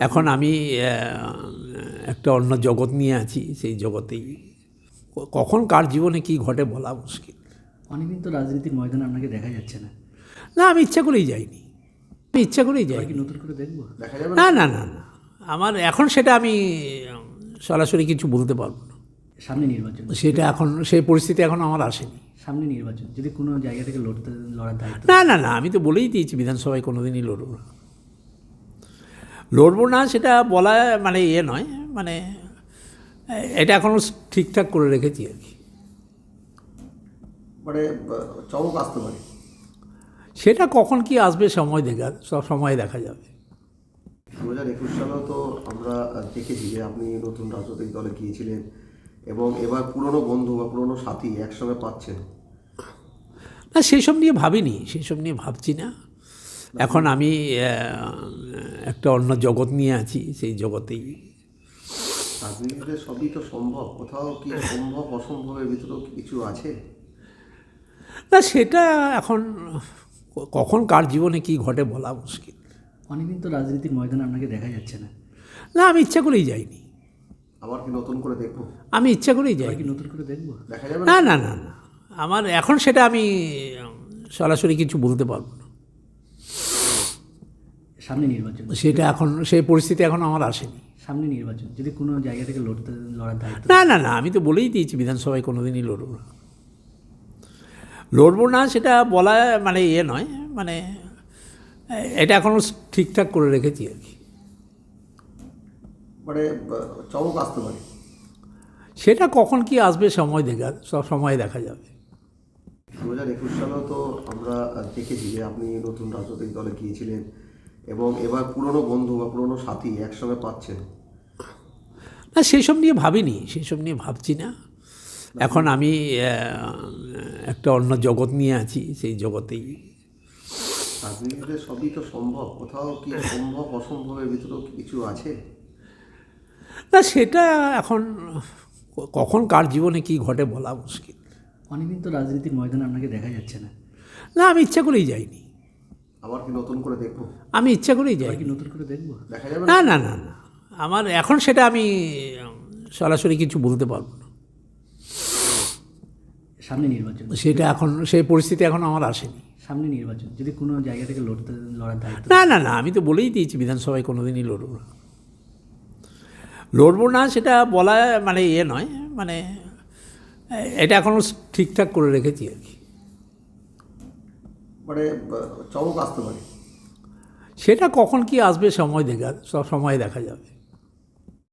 এখন আমি একটা অন্য জগৎ নিয়ে আছি সেই জগতেই। কখন কার জীবনে কি ঘটে বলা মুশকিল। অনেকদিন তো রাজনীতির ময়দানে আপনাকে দেখা যাচ্ছে না। না আমি ইচ্ছা করেই যাইনি। আমি ইচ্ছা করেই কি যাইনি। নতুন করে দেখব? না। না না না আমার এখন সেটা আমি সরাসরি কিছু বলতে পারব না। সামনে নির্বাচন। সেটা এখন সেই পরিস্থিতি এখন আমার আসেনি। সামনে নির্বাচন। যদি কোনো জায়গা থেকে লড়তে লড়ার দায়িত্ব না না না আমি তো বলেই দিয়েছি বিধানসভায় কোনোদিনই লড়বো না। লড়বো না সেটা বলা মানে ইয়ে নয় মানে এটা এখনও ঠিকঠাক করে রেখেছি আর কি। মানে চমক আসতে পারে। সেটা কখন কি আসবে সময় দেখা সব সময় দেখা যাবে। দু হাজার একুশ সালেও তো আমরা দেখেছি যে আপনি নতুন রাজনৈতিক দলে গিয়েছিলেন এবং এবার পুরনো বন্ধু বা পুরনো সাথী একসঙ্গে পাচ্ছেন। না সেসব নিয়ে ভাবিনি সেসব নিয়ে ভাবছি না। এখন আমি একটা অন্য জগৎ নিয়ে আছি সেই জগতেই। রাজনীতিতে সবই তো সম্ভব কোথাও কি সম্ভব অসম্ভবের ভিতরেও কিছু আছে? না সেটা এখন কখন কার জীবনে কি ঘটে বলা মুশকিল। অনেকদিন তো রাজনীতির ময়দানে আপনাকে দেখা যাচ্ছে না। না আমি ইচ্ছা করেই যাইনি। আবার কি নতুন করে দেখব? আমি ইচ্ছা করেই যাই কি নতুন করে দেখব? দেখা যাবে না না না না। আমার এখন সেটা আমি সরাসরি কিছু বলতে পারব না। সামনে নির্বাচন। সেটা এখন সেই পরিস্থিতি এখন আমার আসেনি। সামনে নির্বাচন যদি কোনো জায়গা থেকে লড়তে লড়ার দায়িত্ব না না না আমি তো বলেই দিয়েছি বিধানসভায় কোনোদিনই লড়বো না। লড়বো না সেটা বলা মানে ইয়ে নয় মানে এটা এখনও ঠিকঠাক করে রেখেছি আর কি। মানে চমক আসতে পারে। সেটা কখন কি আসবে সময় দেখা সব সময় দেখা যাবে। দু হাজার একুশ সালেও তো আমরা দেখেছি যে আপনি নতুন রাজনৈতিক দলে গিয়েছিলেন এবং এবার পুরনো বন্ধু বা পুরনো সাথী একসঙ্গে পাচ্ছেন। না সেসব নিয়ে ভাবিনি সেসব নিয়ে ভাবছি না। এখন আমি একটা অন্য জগৎ নিয়ে আছি সেই জগতেই। রাজনীতিতে সবই তো সম্ভব কোথাও কি সম্ভব অসম্ভবের ভিতরেও কিছু আছে? না সেটা এখন কখন কার জীবনে কি ঘটে বলা মুশকিল। অনেকদিন তো রাজনীতির ময়দানে আপনাকে দেখা যাচ্ছে না। না আমি ইচ্ছা করেই যাইনি। আবার কি নতুন করে দেখব? আমি ইচ্ছা করেই কি নতুন করে দেখব? দেখা যাবে না? না না না আমার এখন সেটা আমি সরাসরি কিছু বলতে পারব না। সামনে নির্বাচন। সেটা এখন সেই পরিস্থিতি এখন আমার আসেনি। সামনে নির্বাচন। যদি কোনো জায়গা থেকে লড়তে লড়ার দায়িত্ব না না না আমি তো বলেই দিয়েছি বিধানসভায় কোনোদিনই লড়ব না। লড়বো না সেটা বলা মানে ইয়ে নয় মানে এটা এখনও ঠিকঠাক করে রেখেছি আর কি। মানে চমক আসতে পারে। সেটা কখন কি আসবে সময় দেখা সব সময় দেখা যাবে।